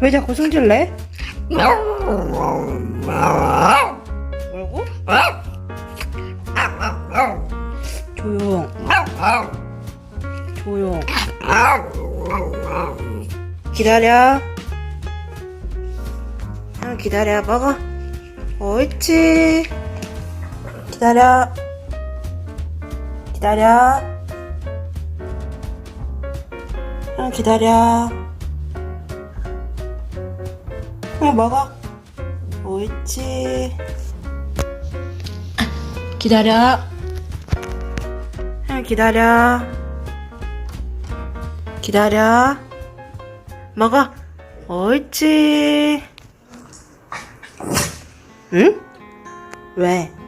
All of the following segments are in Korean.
왜 자꾸 승질 내? 뭐라고? 조용. 조용. 기다려. 응, 기다려. 먹어. 옳지. 기다려. 기다려. 응, 기다려. 응, 먹어. 옳지. 기다려. 응, 기다려. 기다려. 먹어. 옳지. 응? 왜?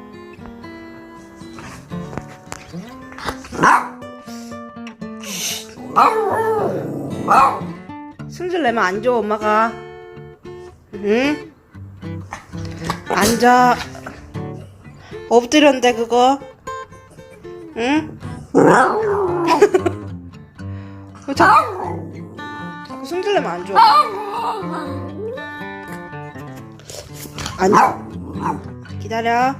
승질 내면 안 줘, 엄마가. 응? 앉아. 엎드렸는데, 그거. 응? 왜 자꾸, 자꾸 승질 내면 안 줘. 앉아. 기다려.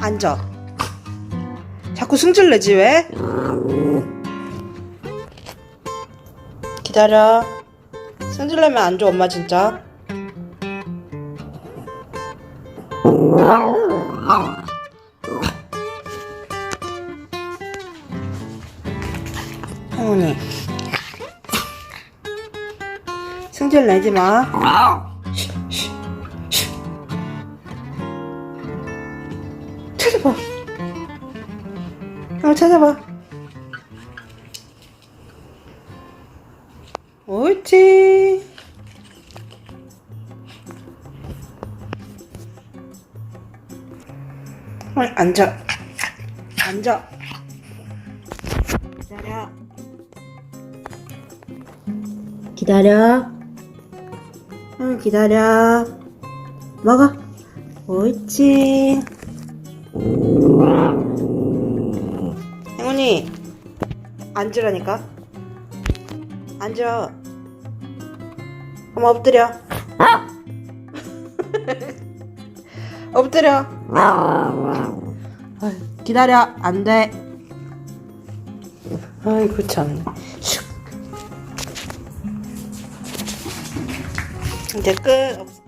앉아. 자꾸 승질 내지 왜? 기다려. 승질 내면 안 줘, 엄마 진짜. 행운이. 승질 내지 마. 찾아봐. 어, 찾아봐. 옳지. 어, 앉아. 앉아. 기다려. 기다려. 응, 기다려. 먹어. 옳지. 행운이 앉으라니까. 앉아. 엄마 엎드려. 엎드려. 어이, 기다려. 안돼. 아이고 참 슉. 이제 끝